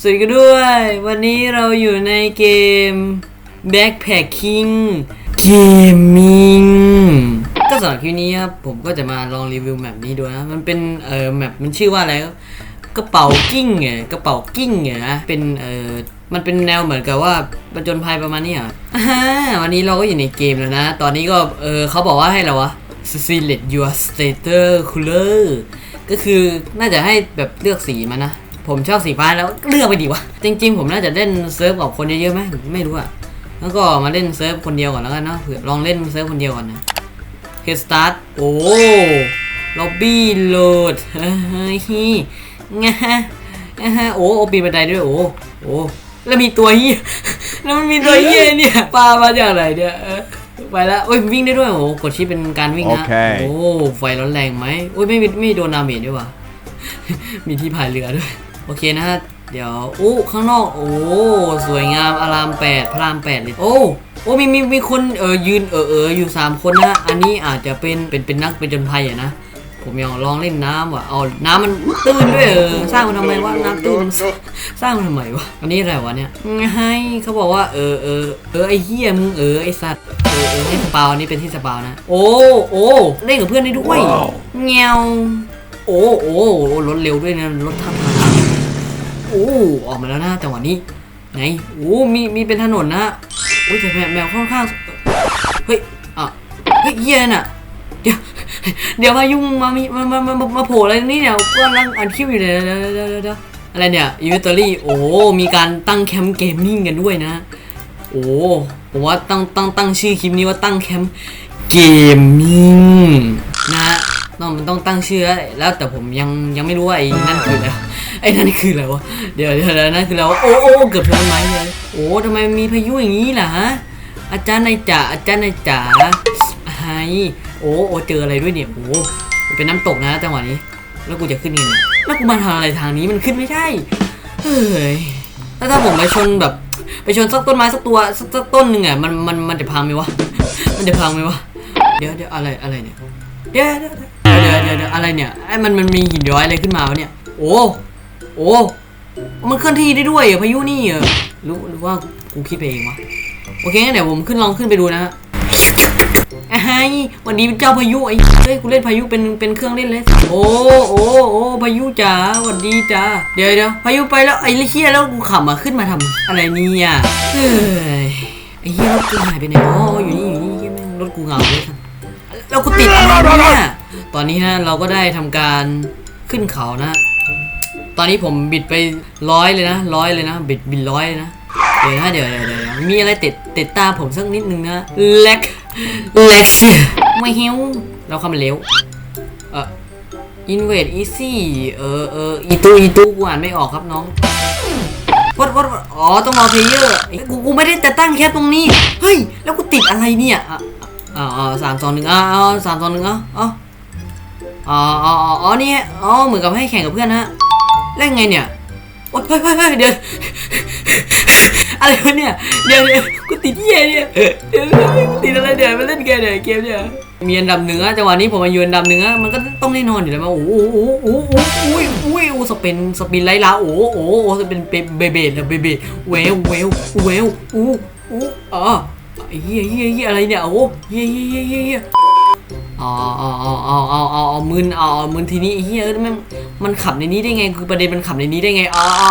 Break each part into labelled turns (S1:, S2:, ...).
S1: สวัสดีกันด้วย วันนี้เราอยู่ในเกม Backpacking Gaming ก็สำหรับคลิปนี้ครับ ผมก็จะมาลองรีวิวแมปนี้ดูนะ มันเป็นเอ่อแมปมันชื่อว่าอะไรกระเป๋ากิ้งไงกระเป๋ากิ้งไงนะเป็นเอ่อมันเป็นแนวเหมือนกับว่าประจนภัยประมาณนี้อะอ่าฮะวันนี้เราก็อยู่ในเกมแล้วนะ ตอนนี้ก็เออเขาบอกว่าให้เราวะ select your status color ก็คือน่าจะให้แบบเลือกสีมานะ ผมชอบสีฟ้าแล้วเลือกไปดีวะจริง ๆ ผมน่าจะเล่นเซิร์ฟกับคนเยอะๆไหมไม่รู้อะแล้วก็มาเล่นเซิร์ฟคนเดียวก่อนแล้วกันเนาะเผื่อลองเล่นเซิร์ฟคนเดียวก่อนนะเฮสตาร์ทโอ้ล็อบบี้โหลดเฮ้ยงะฮะงะฮะโอ้โอปีนบันไดด้วยโอ้โอ้แล้วมีตัวเฮียแล้วมันมีตัวเฮียเนี่ยปลามาจากไหนเนี่ยเออไปแล้วโอ้ยวิ่งได้ด้วยโอ้กดชิปเป็นการวิ่งนะ
S2: โอเค
S1: โอ้ไฟร้อนแรงไหมโอ้ยไม่มีไม่โดนดาเมจด้วยว่ะมีที่พายเรือด้วย โอเคนะฮะ เดี๋ยวโอ้ข้างนอก โอ้ สวยงามอารามแปดพระรามแปดเลยโอ้โอ้มีมีมีคนเออยืนเออเอออยู่สามคนนะ อันนี้อาจจะเป็นเป็นเป็นนักเป็นจนภัยอะนะ ผมยังลองเล่นน้ำว่ะเอาน้ำมันตื้นด้วยเออสร้างมันทำไมวะน้ำตื้นสร้างมันทำไมวะอันนี้อะไรวะเนี่ยไงเขาบอกว่าเออเออเออไอเฮียมึงเออไอสัตว์เออเออให้สปาวอันนี้เป็นที่สปาวนะ โอ้โอ้เล่นกับเพื่อนได้ด้วยเงียวโอ้โอ้โอ้รถเร็วด้วยนะรถทับทางโอ้ออกมาแล้วนะจังหวะนี้ไหนโอ้มีมีเป็นถนนนะโอ้ยแต่แมวแมวค่อนข้างเฮ้ยอะเฮ้ยเหี้ย็นอะเดี๋ยวเดี๋ยวพายุมามีมามามามาโผล่อะไรนี่เนี่ยกำลังอัดคลิปอยู่เลยเดี๋ยวเดี๋ยวเดี๋ยวอะไรเนี่ยอินเวนทอรี่โอ้มีการตั้งแคมป์เกมมิ่งกันด้วยนะ โอ้ผมว่าตั้งตั้งตั้งชื่อคลิปนี้ว่าตั้งแคมป์เกมมิ่งนะต้องมันต้องตั้งชื่อแล้วแต่ผมยังยังไม่รู้ว่าไอ้นั่นคืออะไร ไอ้นั่นคืออะไรวะ เดี๋ยวเดี๋ยวนั่นคืออะไรวะโอ้โอ้เกือบชนไม้เลย โอ้ทำไมมีพายุอย่างนี้ล่ะฮะ อาจารย์นายจ๋า อาจารย์นายจ๋าไฮโอ้โอ้เจออะไรด้วยเนี่ย โอ้เป็นน้ำตกนะจังหวะนี้ แล้วกูจะขึ้นยังไงแล้วกูมาทางอะไรทางนี้มันขึ้นไม่ได้ เฮ้ย แล้วถ้าผมไปชนแบบ ไปชนสักต้นไม้สักตัวสักสักต้นหนึ่งอะมันมันมันจะพังไหมวะ มันจะพังไหมวะ เดี๋ยวเดี๋ยวอะไรอะไรเนี่ย เดี๋ยวเดี๋ยวเดี๋ยวเดี๋ยวเดี๋ยวอะไรเนี่ยไอ้มันมันมีหินย้อยอะไรขึ้นมาวะเนี่ย โอ้ โอ้ มันเคลื่อนที่ได้ด้วยเหรอพายุนี่เหรอรู้หรือว่ากูคิดไปเองวะ โอเคงั้นเดี๋ยวผมขึ้นลองขึ้นไปดูนะฮะไอ้วันนี้เป็นเจ้าพายุไอ้เฮ้ยกูเล่นพายุเป็นเป็นเครื่องเล่นเลย โอ้โอ้โอ้พายุจ๋าสวัสดีจ้าเดี๋ยวเดี๋ยวพายุไปแล้วไอ้เหี้ยแล้วกูขับมาขึ้นมาทำอะไรนี่ยเฮ้ยไอ้เหี้ยรถกูหายไปไหนอ๋ออยู่นี่อยู่นี่เหี้ยแม่งรถกูเหงาเลยท่านแล้วกูติดอะไรเนี่ยตอนนี้นะเราก็ได้ทำการขึ้นเขานะ ตอนนี้ผมบิดไปร้อยเลยนะร้อยเลยนะ บิดบิดร้อยเลยนะ เดี๋ยวนะเดี๋ยวเดี๋ยวเดี๋ยวเดี๋ยวมีอะไรติดติดตาผมสักนิดนึงนะเล็กเล็กไม่หิวเราเข้ามาเร็วเอออินเวดอีซี่เออเอออีตูอีตูกูอ่านไม่ออกครับน้องวัดวัดวัดอ๋อต้องรอเพลเยอร์ไอ้กูกูไม่ได้แต่ตั้งแค่ตรงนี้ เฮ้ย แล้วกูติดอะไรเนี่ยอะอ่าอ่าสามสองหนึ่งอ่าอ่าสามสองหนึ่งอะอ๋ออ๋ออ๋ออ๋อนี่อ๋อเหมือนกับให้แข่งกับเพื่อนนะ เล่นไงเนี่ยโอ๊ยเฮ้ยเฮ้ยเฮ้ยเดี๋ยวอะไรวะเนี่ยเดี๋ยวเดี๋ยวกูติดเหี้ยเนี่ยเดี๋ยวเดี๋ยวกูติดอะไรเดี๋ยวมาเล่นเกมเนี่ยเกมเนี่ยมีอันดับหนึ่งอะจังหวะนี้ผมมายู่อันดับหนึ่งอะมันก็ต้องแน่นอนอยู่แล้วมั้งโอ้โหโอ้โหโอ้โหโอ้ยโอ้ยโอ้สเปนสปินไล่ลาโอ้โหโอ้โหสเปนเบเบเบนะเบเบเวลเวลเวลอู้อู้อ๋อไอ้เหี้ยเหี้ยเหี้ยอะไรเนี่ยโอ้เหี้ยเหี้ยเหี้ยเหี้ยเหี้ย อ๋ออ๋ออ๋ออ๋ออ๋ออ๋ออ๋อมึนอ๋อมึนทีนี้เหี้ยเอ้ยมันมันขับในนี้ได้ไง คือประเด็นมันขับในนี้ได้ไงอ๋ออ๋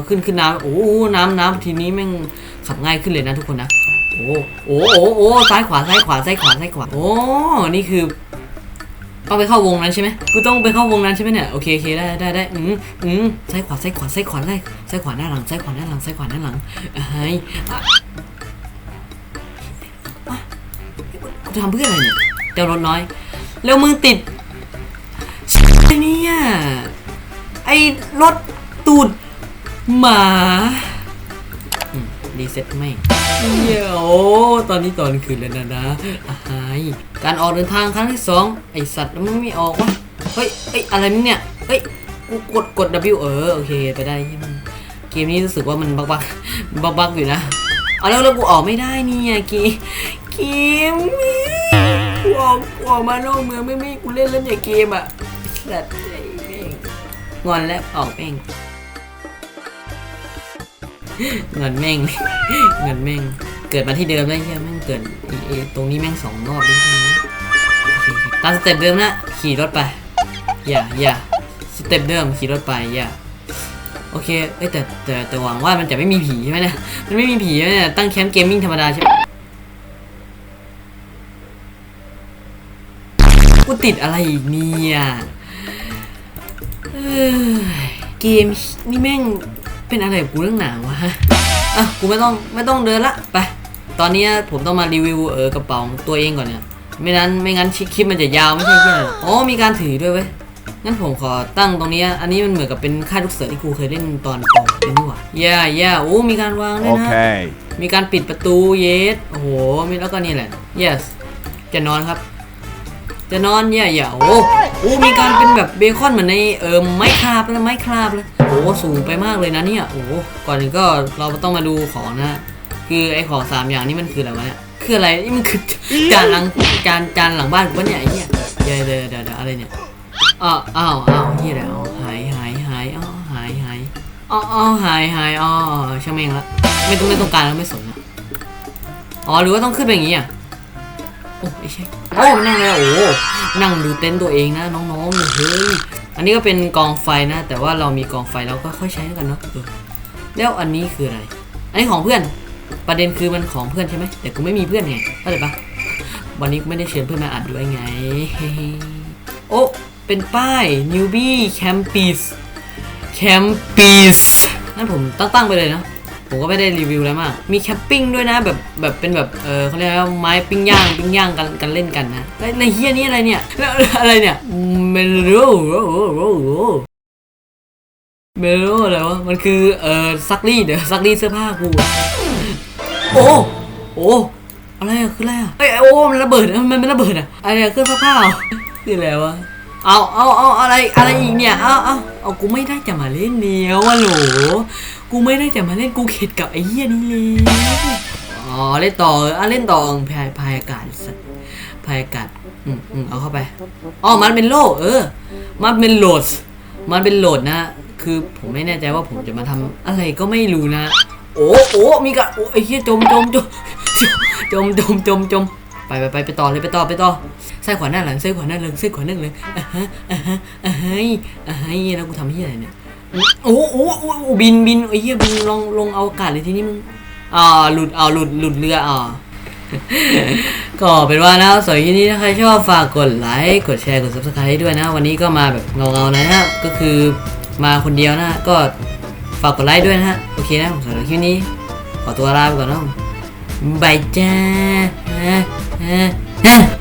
S1: อขึ้นขึ้นน้ำโอ้โหน้ำน้ำทีนี้แม่งขับง่ายขึ้นเลยนะทุกคนนะโอ้โอ้โอ้โอ้ซ้ายขวาซ้ายขวาซ้ายขวาซ้ายขวาโอ้นี่คือต้องไปเข้าวงนั้นใช่ไหมกูต้องไปเข้าวงนั้นใช่ไหมเนี่ยโอเคโอเคได้ได้ได้อืมอืมซ้ายขวาซ้ายขวาซ้ายขวาซ้ายซ้ายขวาหน้าหลังซ้ายขวาหน้าหลังซ้ายขวาหน้าหลังไอ้ย ทำเพื่ออะไรเนี่ยเดี๋ยวรถน้อย แล้วมึงติดไอ้เนี่ยไอ้รถตูดหมารีเซ็ตไม่เดี๋ยวตอนนี้ตอนคืนแล้วนะนะอายการออกเดินทางครั้งที่สองไอสัตว์มันไม่ออกวะเฮ้ยเฮ้ยอะไรมึงเนี่ยเฮ้ยกูกดกด W เออโอเคไปได้ใช่ไหมเกมนี้รู้สึกว่ามันบักบักบักบักอยู่นะเอาแล้วแล้วกูออกไม่ได้เนี่ยเกมเกม กูออกกูออกมานอกเมืองไม่ไม่กูเล่นแล้วเนี่ยเกมอะสัตว์ไอ้แม่งงอนแล้วออกแม่งเงินแม่ง เงินแม่ง เกิดมาที่เดิมได้เฮียแม่งเกิดไอ้ไอ้ตรงนี้แม่งสองรอบด้วยใช่ไหมตามสเต็ปเดิมนะขี่รถไป อย่าอย่าสเต็ปเดิมขี่รถไปอย่าโอเคเอ้ยแต่แต่แต่หวังว่ามันจะไม่มีผีใช่ไหมเนี่ยมันไม่มีผีใช่ไหมเนี่ยตั้งแคมป์เกมมิ่งธรรมดาใช่ไหม ติดอะไรอีกเนี่ยเอ้ยเกมนี่แม่งเป็นอะไรกับกูเรื่องหนาวะอะกูไม่ต้องไม่ต้องเดินละไปตอนนี้ผมต้องมารีวิวเออกระเป๋าของตัวเองก่อนเนี่ยไม่นั้นไม่งั้นคลิปมันจะยาวไม่ใช่ใช่อ๋อมีการถือด้วยเว้ยงั้นผมขอตั้งตรงนี้ อันนี้มันเหมือนกับเป็นค่ายลูกเสือที่ครูเคยเล่นตอนปเป็นนี่หว่าย่าย่าโอ้มีการวางด้วยนะ
S2: Okay.
S1: มีการปิดประตูเยสโอ้โหมีแล้วก็นี่แหละ yes จะนอนครับ จะนอนเย่าอย่าโอ้โอ้มีการเป็นแบบเบคอนเหมือนในเออไม้คราบแล้วไม้คราบเลยโอ้สูงไปมากเลยนะเนี่ยโอ้ก่อนอื่นก็เราต้องมาดูของนะ คือไอ้ของสามอย่างนี้มันคืออะไรวะเนี่ยคืออะไรนี่มันคือจานหลังจานจานหลังบ้านวะเนี่ยไอ้เนี่ยเดี๋ยวเลยเดี๋ยวเดี๋ยวอะไรเนี่ยอ้าวอ้าวอ้าวเฮียอะไรอ๋อหายหายหายอ๋อหายหายอ๋ออ๋อหายหายอ๋อช่างแม่งละไม่ต้องไม่ต้องการแล้วไม่สนอ๋อหรือว่าต้องขึ้นไปอย่างงี้อะโอ้ไม่ใช่ โอ้นั่งเลยโอ้นั่งดูเต็นท์ตัวเองนะน้องๆเนี่ยเฮ้ยอันนี้ก็เป็นกองไฟนะ แต่ว่าเรามีกองไฟเราก็ค่อยใช้กันเนาะเออแล้วอันนี้คืออะไร อันนี้ของเพื่อน ประเด็นคือมันของเพื่อนใช่ไหมแต่กูไม่มีเพื่อนไงเข้าใจปะวันนี้ไม่ได้เชิญเพื่อนมาอัดด้วยไง โอ้เป็นป้าย newbie campus campus นั่นผมตั้งตั้งๆไปเลยนะ ผมก็ไม่ได้รีวิวอะไรมาก มีแคมปิ้งด้วยนะแบบแบบเป็นแบบเออเขาเรียกว่าไม้ปิ้งย่างปิ้งย่างกันกันเล่นกันนะแล้วในเฮียนี่อะไรเนี่ยแล้วอะไรเนี่ยเมโลเมโลอะไรวะมันคือเออซักรีดเดี๋ยวซักรีดเสื้อผ้ากูอะโอ้โอ้อะไรอะคืออะไรอะเอ้ยโอ้มันระเบิดอะมันมันระเบิดอะอะไรอะเครื่องซักผ้าเหรอคืออะไรวะ เอาเอาเอาอะไรอะไรอีกเนี่ยเอาเอาเอากูไม่ได้จะมาเล่นเดียวะโหลกูไม่ได้จะมาเล่นกูเข็ดกับไอ้เหี้ยนี่เลยอ๋อเล่นต่ออะเล่นต่อเออพายพายอากาศสัตว์พายอากาศอืมอืมเอาเข้าไปอ๋อมันเป็นโล่เออ มันเป็นโหลด มันเป็นโหลดนะ คือผมไม่แน่ใจว่าผมจะมาทำอะไรก็ไม่รู้นะ โอ้โอ้มีกะโอ้ไอ้เหี้ยจมจมจมจมจมจมจม ไปไปไปไปต่อเลยไปต่อไปต่อซ้ายขวาหน้าหลังซ้ายขวาหน้าหลังซ้ายขวาหน้าหลังอะฮะอะฮะอะเฮ้ยอะเฮ้ยแล้วกูทำที่อะไรเนี่ยโอ้โอ้โอ้โอ้บินบินไอ้เหี้ยบินลงลงเอาอากาศเลยทีนี้มึงอ่าหลุดเอาหลุดหลุดเรืออ่าก็เป็นว่านะสำหรับที่นี้ถ้าใครชอบฝากกดไลค์กดแชร์กด subscribe ให้ด้วยนะ วันนี้ก็มาแบบเงาๆนะฮะก็คือมาคนเดียวนะก็ฝากกดไลค์ด้วยนะฮะโอเคนะผมสำหรับคลิปนี้ ขอตัวลาไปก่อนนะบายจ้า ฮะฮะฮะ